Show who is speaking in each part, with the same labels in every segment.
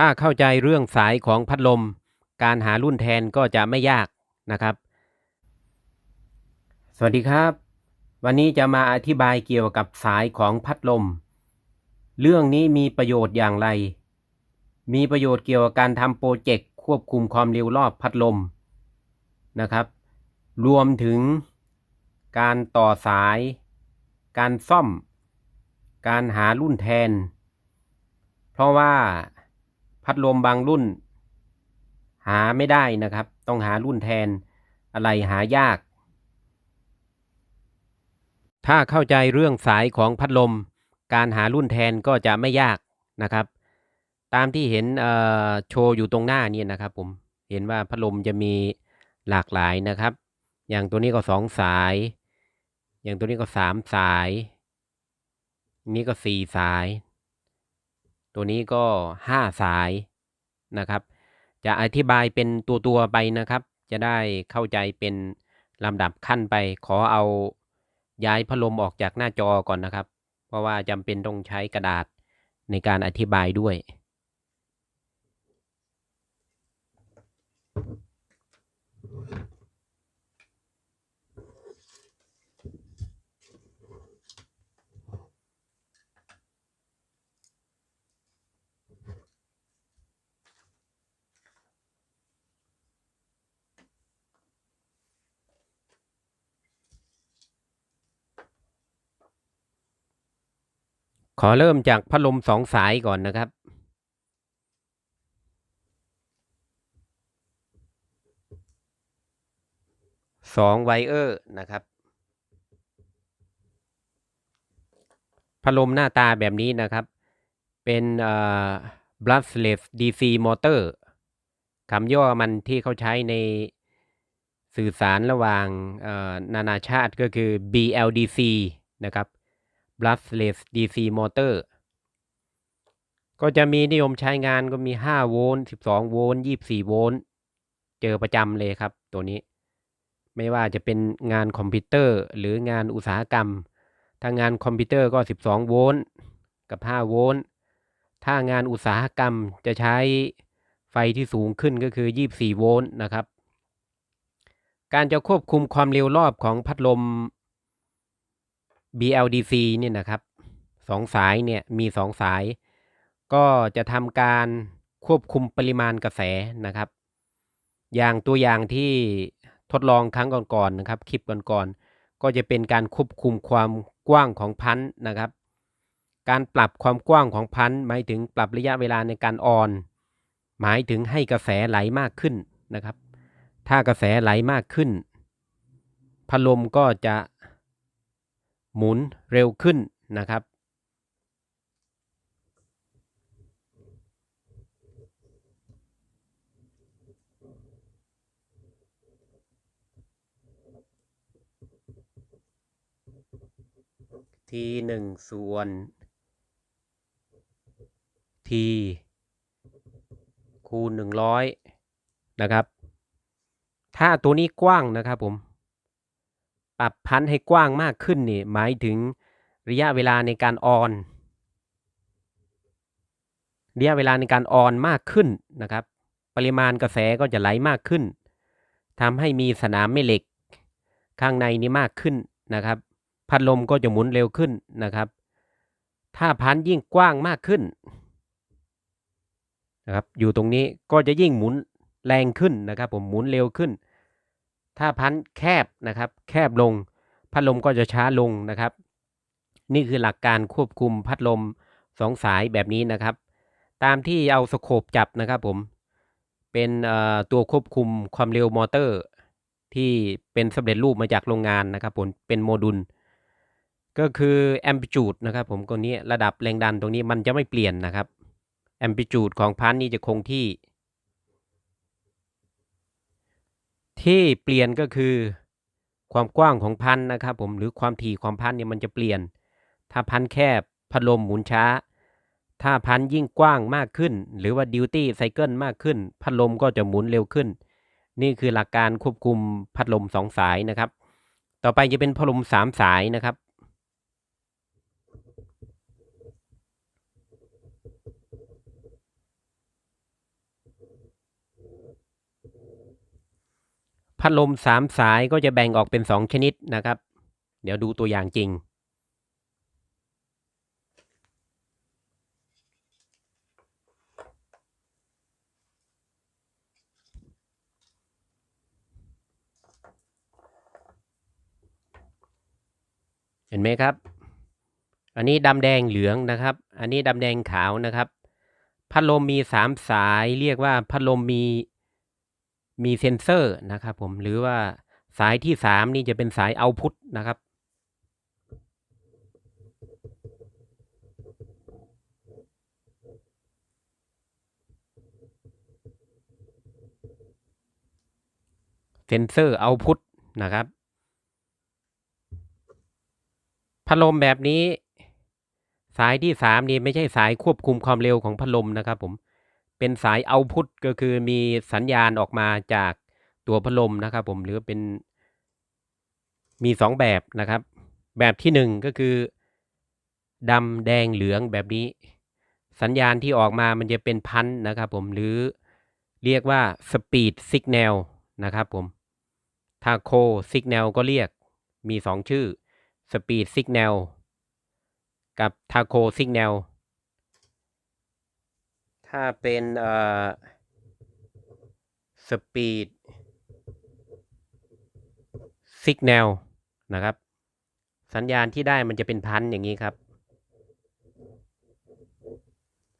Speaker 1: ถ้าเข้าใจเรื่องสายของพัดลม การหารุ่นแทนก็จะไม่ยากนะครับ สวัสดีครับ วันนี้จะมาอธิบายเกี่ยวกับสายของพัดลม เรื่องนี้มีประโยชน์อย่างไร มีประโยชน์เกี่ยวกับการทำโปรเจกต์ควบคุมความเร็วรอบพัดลมนะครับ รวมถึงการต่อสาย การซ่อม การหารุ่นแทน เพราะว่า พัดลมบางรุ่น หาไม่ได้นะครับ ต้องหารุ่นแทนอะไรหายาก ถ้าเข้าใจเรื่องสายของพัดลม การหารุ่นแทนก็จะไม่ยากนะครับ ตามที่เห็นโชว์อยู่ตรงหน้านี่นะครับ ผมเห็นว่าพัดลมจะมีหลากหลายนะครับ อย่างตัวนี้ก็สองสาย อย่างตัวนี้ก็สามสาย นี้ก็สี่สาย ตัวนี้ก็ห้าสายนะครับ จะอธิบายเป็นตัวตัวไปนะครับ จะได้เข้าใจเป็นลำดับขั้นไป ขอเอาย้ายพัดลมออกจากหน้าจอก่อนนะครับ เพราะว่าจำเป็นต้องใช้กระดาษในการอธิบายด้วย ขอเริ่มจากพัดลมสองสายก่อนนะครับ สองไวเออร์นะครับ พัดลมหน้าตาแบบนี้นะครับ เป็นเอ่อ brushless DC motor คำย่อมันที่เขาใช้ในสื่อสารระหว่างนานาชาติก็คือ BLDC นะครับ brushless DC motor ก็จะมีนิยมใช้งานก็มี 5 โวลต์ 12 โวลต์ 24 โวลต์ เจอประจำเลยครับตัวนี้ ไม่ว่าจะเป็นงานคอมพิวเตอร์หรืองานอุตสาหกรรม ถ้างานคอมพิวเตอร์ก็ 12 โวลต์ กับ 5 โวลต์ ถ้างานอุตสาหกรรมจะใช้ไฟที่สูงขึ้นก็คือ 24 โวลต์นะครับ การจะควบคุมความเร็วรอบของพัดลม BLDC เนี่ยนะครับสองสายเนี่ยมีสองสาย ก็จะทำการควบคุมปริมาณกระแสนะครับ อย่างตัวอย่างที่ทดลองครั้งก่อนๆนนะครับคลิปก่อนๆก็จะเป็นการควบคุมความกว้างของพันนะครับ การปรับความกว้างของพันหมายถึงปรับระยะเวลาในการออน หมายถึงให้กระแสไหลมากขึ้นนะครับ ถ้ากระแสไหลมากขึ้นพัดลมก็จะ หมุนเร็วขึ้นนะครับ ทีหนึ่งส่วนทีคูณหนึ่งร้อยนะครับ ถ้าตัวนี้กว้างนะครับผม ปรับพันธ์ให้กว้างมากขึ้นนี่หมายถึงระยะเวลาในการออนระยะเวลาในการออนมากขึ้นนะครับ ปริมาณกระแสก็จะไหลมากขึ้นทำให้มีสนามแม่เหล็ก ข้างในนี้มากขึ้นนะครับ พัดลมก็จะหมุนเร็วขึ้นนะครับ ถ้าพันยิ่งกว้างมากขึ้นนะครับ อยู่ตรงนี้ก็จะยิ่งหมุนแรงขึ้นนะครับ ผมหมุนเร็วขึ้น ถ้าพันแคบนะครับแคบลงพัดลมก็จะช้าลงนะครับ นี่คือหลักการควบคุมพัดลมสองสายแบบนี้นะครับ ตามที่เอาสโคปจับนะครับผมเป็นตัวควบคุมความเร็วมอเตอร์ ที่เป็นสำเร็จรูปมาจากโรงงานนะครับผมเป็นโมดูลก็คือแอมพลิจูดนะครับผมตัวนี้ระดับแรงดันตรงนี้มันจะไม่เปลี่ยนนะครับแอมพลิจูดของพันนี่จะคงที่ ที่เปลี่ยนก็คือความกว้างของพันนะครับผมหรือความถี่ความพันเนี่ยมันจะเปลี่ยน ถ้าพันแคบพัดลมหมุนช้า ถ้าพันยิ่งกว้างมากขึ้น หรือว่าดิวตี้ไซเคิลมากขึ้น พัดลมก็จะหมุนเร็วขึ้น นี่คือหลักการควบคุมพัดลมสองสายนะครับ ต่อไปจะเป็นพัดลมสามสายนะครับ พัดลมสามสายก็จะแบ่งออกเป็นสองชนิดนะครับ เดี๋ยวดูตัวอย่างจริง เห็นไหมครับ อันนี้ดำแดงเหลืองนะครับ อันนี้ดำแดงขาวนะครับ พัดลมมีสามสายเรียกว่าพัดลมมี มีเซนเซอร์นะครับผมหรือว่าสายที่สามนี่จะเป็นสายเอาพุทนะครับ เซนเซอร์เอาพุทนะครับ พัดลมแบบนี้ สายที่สามนี่ไม่ใช่สายควบคุมความเร็วของพัดลมนะครับผม เป็นสายเอาพุทก็คือมีสัญญาณออกมาจากตัวพัดลมนะครับ ผมหรือเป็นมีสองแบบนะครับ แบบที่หนึ่งก็คือดำแดงเหลืองแบบนี้ สัญญาณที่ออกมามันจะเป็นพันนะครับผมหรือเรียกว่าสปีดสิกแนลนะครับผมถ้าโคสิกแนลก็เรียกมีสองชื่อ Speed Signal กับ Taco Signal ถ้าเป็นเอ่อ Speed Signal นะครับ สัญญาณที่ได้มันจะเป็นพันอย่างนี้ครับ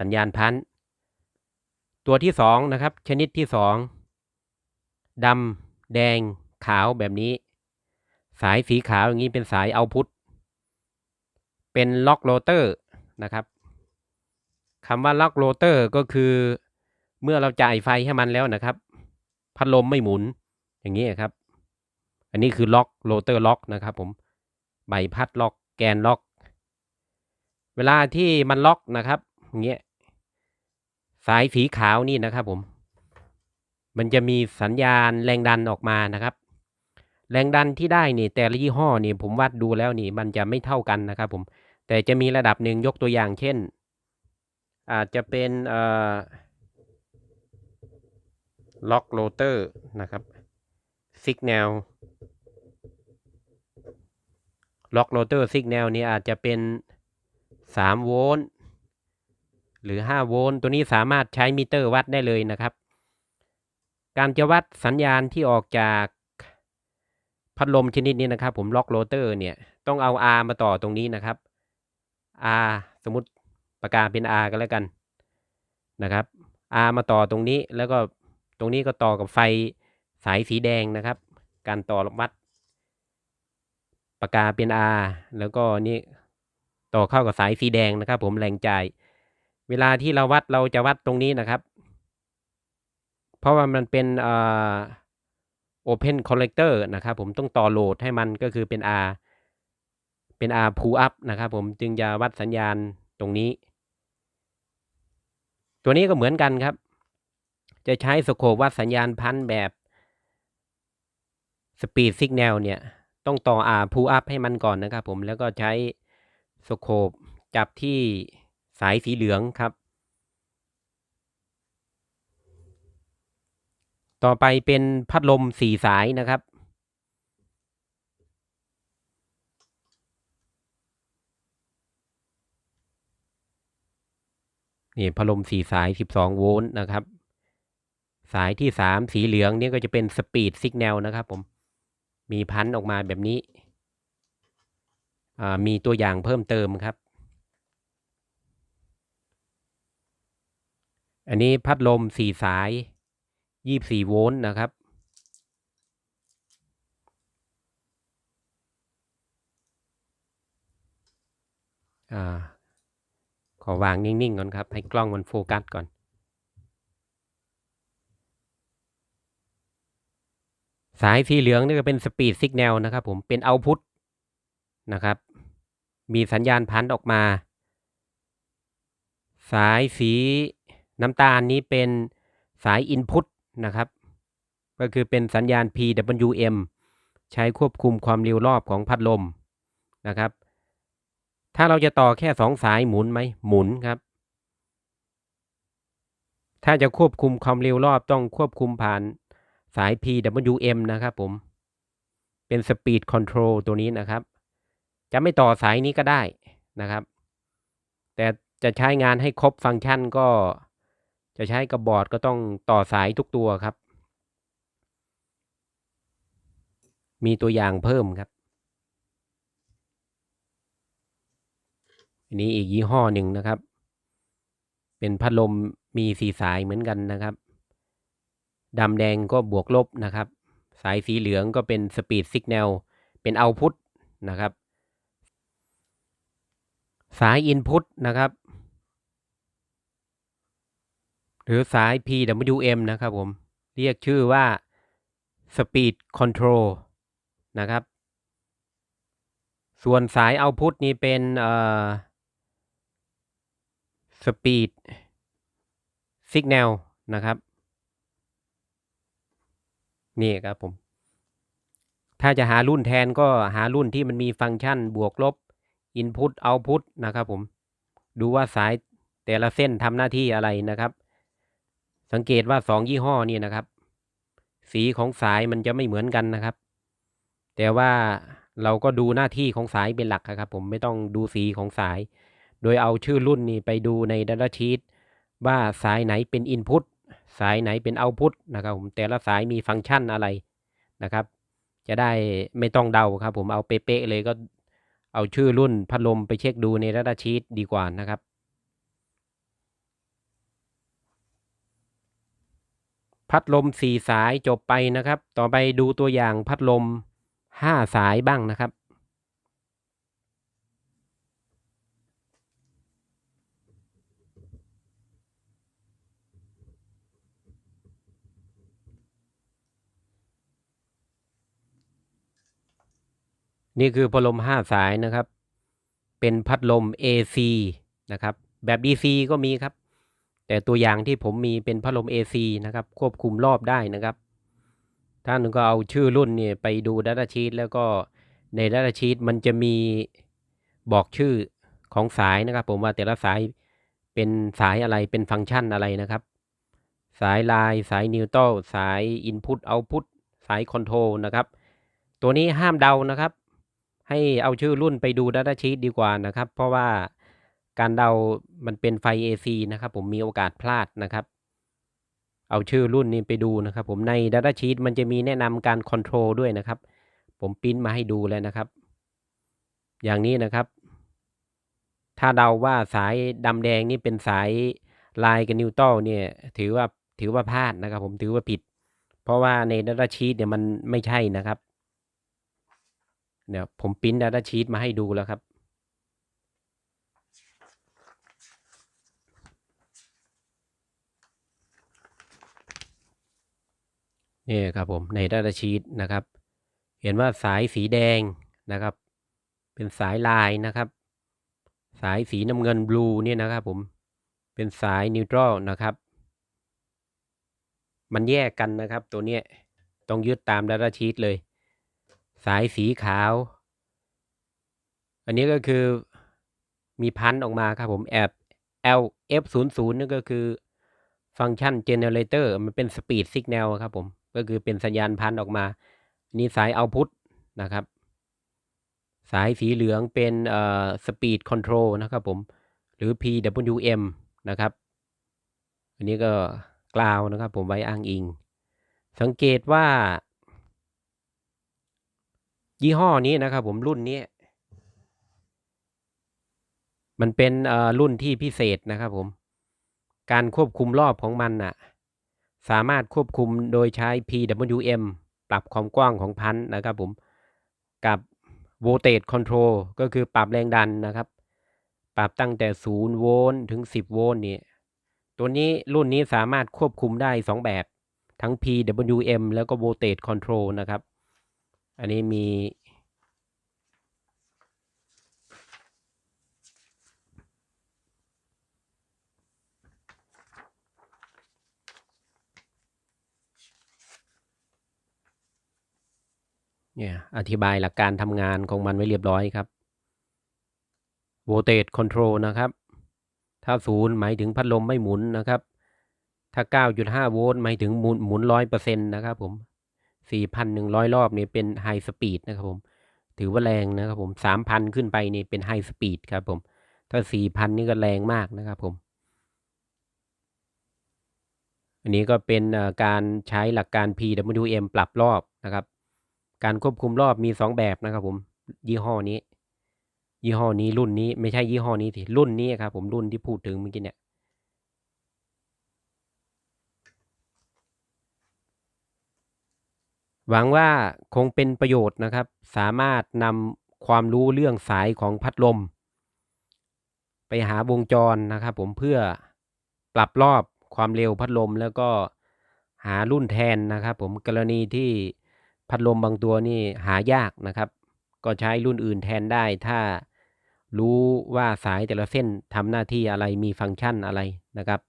Speaker 1: สัญญาณพันตัวที่สองนะครับ ชนิดที่สองดำแดงขาวแบบนี้ สายสีขาวอย่างนี้เป็นสายเอาพุทเป็นล็อกโรเตอร์นะครับ คำว่าล็อกโรเตอร์ก็คือเมื่อเราจ่ายไฟให้มันแล้วนะครับ พัดลมไม่หมุนอย่างนี้ครับ อันนี้คือล็อกโรเตอร์ล็อกนะครับผมใบพัดล็อกแกนล็อก เวลาที่มันล็อกนะครับอย่างเงี้ยสายสีขาวนี่นะครับผม มันจะมีสัญญาณแรงดันออกมานะครับ แรงดันที่ได้นี่แต่ละยี่ห้อนี่ผมวัดดูแล้วนี่มันจะไม่เท่ากันนะครับผม แต่จะมีระดับหนึ่งยกตัวอย่างเช่น อาจจะเป็นล็อกโรเตอร์นะครับสิกแนลล็อกโรเตอร์สิกแนลนี่อาจจะเป็น 3 โวลต์หรือ 5 โวลต์ตัวนี้สามารถใช้มิเตอร์วัดได้เลยนะครับ การจะวัดสัญญาณที่ออกจากพัดลมชนิดนี้นะครับ ผมล็อกโรเตอร์เนี่ย ต้องเอา R มาต่อตรงนี้นะครับ R สมมติ ปากกาเป็น R กันแล้วกันนะครับ R มาต่อตรงนี้แล้วก็ตรงนี้ก็ต่อกับไฟสายสีแดงนะครับ การต่อวัดปากกาเป็น R แล้วก็นี่ต่อเข้ากับสายสีแดงนะครับ ผมแรงจ่าย เวลาที่เราวัดเราจะวัดตรงนี้นะครับ เพราะว่ามันเป็นอ่อ Open Collector นะครับ ผมต้องต่อโหลดให้มันก็คือเป็น R เป็น R pull up นะครับ ผมจึงจะวัดสัญญาณตรงนี้ ตัวนี้ก็เหมือนกันครับ จะใช้สโคปวัดสัญญาณพันแบบ Speed Signal เนี่ย ต้องต่อ R pull up ให้มันก่อนนะครับผมแล้วก็ใช้สโคปจับที่สายสีเหลืองครับ ต่อไปเป็นพัดลมสี่สายนะครับ นี่พัดลมสี่สายสิบสองโวลต์นะครับ สายที่สามสีเหลืองนี่ก็จะเป็นสปีด s ิกแนลนะครับผม มีพันออกมาแบบนี้ มีตัวอย่างเพิ่มเติมครับ อันนี้พัดลมสี่สายยี่บสี่โวลต์นะครับอ่า ขอวางนิ่งๆก่อนครับ ให้กล้องมันโฟกัสก่อน สายสีเหลืองนี่ก็เป็นสปีด s ิกแนลนะครับผมเป็นเอาพุตนะครับ มีสัญญาณพันออกมา สายสีน้ำตาลนี้เป็นสาย Input นะครับ ก็คือเป็นสัญญาณ PWM ใช้ควบคุมความเร็วรอบของพัดลมนะครับ ถ้าเราจะต่อแค่สองสายหมุนไหมหมุนครับ ถ้าจะควบคุมความเร็วรอบต้องควบคุมผ่านสาย PWM นะครับผม เป็น Speed Control ตัวนี้นะครับ จะไม่ต่อสายนี้ก็ได้นะครับ แต่จะใช้งานให้ครบฟังก์ชันก็จะใช้กับบอร์ดก็ต้องต่อสายทุกตัวครับ มีตัวอย่างเพิ่มครับ อันนี้อีกยี่ห้อหนึ่งนะครับ เป็นพัดลมมีสีสายเหมือนกันนะครับดำแดงก็บวกลบนะครับ สายสีเหลืองก็เป็นสปีดซิกแนลเป็นเอาพุตนะครับ สายอินพุตนะครับ หรือสาย PWM นะครับผม เรียกชื่อว่า Speed Control นะครับ ส่วนสายเอาพุตนี้เป็นเอ่อ Speed Signal นะครับ นี่ครับผม ถ้าจะหารุ่นแทนก็หารุ่นที่มันมีฟังก์ชันบวกลบ Input Output นะครับผม ดูว่าสายแต่ละเส้นทำหน้าที่อะไรนะครับ สังเกตว่าสองยี่ห้อนี่นะครับ สีของสายมันจะไม่เหมือนกันนะครับ แต่ว่าเราก็ดูหน้าที่ของสายเป็นหลักครับผมไม่ต้องดูสีของสาย โดยเอาชื่อรุ่นนี้ไปดูใน Data Sheet ว่าสายไหนเป็น Input สายไหนเป็น Output นะครับผมแต่ละสายมีฟังก์ชันอะไรนะครับ จะได้ไม่ต้องเดาครับผมเอาเป๊ะๆเลยก็เอาชื่อรุ่นพัดลมไปเช็คดูใน Data Sheet ดีกว่านะครับพัดลมสี่สายจบไปนะครับ ต่อไปดูตัวอย่างพัดลมห้าสายบ้างนะครับ นี่คือพัดลมห้าสายนะครับ เป็นพัดลม AC นะครับ แบบ DC ก็มีครับ แต่ตัวอย่างที่ผมมีเป็นพัดลม AC นะครับ ควบคุมรอบได้นะครับ ท่านก็เอาชื่อรุ่นเนี่ยไปดู Data Sheet แล้วก็ใน Data Sheet มันจะมีบอกชื่อของสายนะครับ ผมว่าแต่ละสายเป็นสายอะไรเป็นฟังก์ชันอะไรนะครับ สายลายสายนิวตรลสาย Input Output สายคอนโทรลนะครับ ตัวนี้ห้ามเดานะครับ ให้เอาชื่อรุ่นไปดู Data Sheet ดีกว่านะครับ เพราะว่าการเดามันเป็นไฟ AC นะครับ ผมมีโอกาสพลาดนะครับ เอาชื่อรุ่นนี้ไปดูนะครับ ผมใน Data Sheet มันจะมีแนะนำการคอนโทรลด้วยนะครับ ผมปิ้นมาให้ดูแล้วนะครับ อย่างนี้นะครับ ถ้าเดาว่าสายดำแดงนี่เป็นสายลายกับนิวตรลเนี่ย ถือว่าถือว่าพลาดนะครับ ผมถือว่าผิด เพราะว่าใน Data Sheet เนี่ยมันไม่ใช่นะครับ เดี๋ยวผมปริ้น Data Sheet มาให้ดูแล้วครับ นี่ครับผมใน Data Sheet นะครับ เห็นว่าสายสีแดงนะครับ เป็นสายลายนะครับ สายสีน้ำเงินบลูเนี่ยนะครับผมเป็นสายนิวตรอลนะครับ มันแยกกันนะครับตัวเนี้ยต้องยึดตาม Data Sheet เลย สายสีขาว อันนี้ก็คือมีพันออกมาครับผมแอบ L F 0 0นี่นก็คือฟังก์ชัน generator มันเป็น speed signal ครับผม ก็คือเป็นสัญญาณพันออกมา นี่สาย output นะครับ สายสีเหลืองเป็นเอ่อ speed control นะครับผม หรือ PWM นะครับ อันนี้ก็กล่าวนะครับผมไว้อ้างอิง สังเกตว่า ยี่ห้อนี้นะครับผมรุ่นนี้ มันเป็นรุ่นที่พิเศษนะครับผม การควบคุมรอบของมันน่ะ สามารถควบคุมโดยใช้ PWM ปรับความกว้างของพันธุ์นะครับผม กับ voltage control ก็คือปรับแรงดันนะครับ ปรับตั้งแต่ 0 โวลต์ถึง 10 โวลต์นี่ตัวนี้รุ่นนี้สามารถควบคุมได้ 2 แบบ ทั้ง PWM แล้วก็ voltage control นะครับ อันนี้มี เนี่ยอธิบายหลักการทำงานของมันไว้เรียบร้อยครับ voltage control นะครับ ถ้าศูนย์หมายถึงพัดลมไม่หมุนนะครับ ถ้า 9.5 โวลต์หมายถึงหมุนหมุนร้อยเปอร์เซ็นต์นะครับผม 4,100 รอบนี่เป็นไฮสปีดนะครับผม ถือว่าแรงนะครับผม 3,000 ขึ้นไปนี่เป็นไฮสปีดครับผม ถ้า 4,000 นี่ก็แรงมากนะครับผม อันนี้ก็เป็นการใช้หลักการ PWM ปรับรอบนะครับ การควบคุมรอบมี 2 แบบนะครับผม ยี่ห้อนี้ ยี่ห้อนี้รุ่นนี้ไม่ใช่ยี่ห้อนี้สิรุ่นนี้ครับผมรุ่นที่พูดถึงเมื่อกี้เนี่ย หวังว่าคงเป็นประโยชน์นะครับ สามารถนำความรู้เรื่องสายของพัดลม ไปหาวงจรนะครับผมเพื่อปรับรอบความเร็วพัดลมแล้วก็หารุ่นแทนนะครับ ผมกรณีที่พัดลมบางตัวนี่หายากนะครับ ก็ใช้รุ่นอื่นแทนได้ถ้ารู้ว่าสายแต่ละเส้นทำหน้าที่อะไรมีฟังก์ชันอะไรนะครับ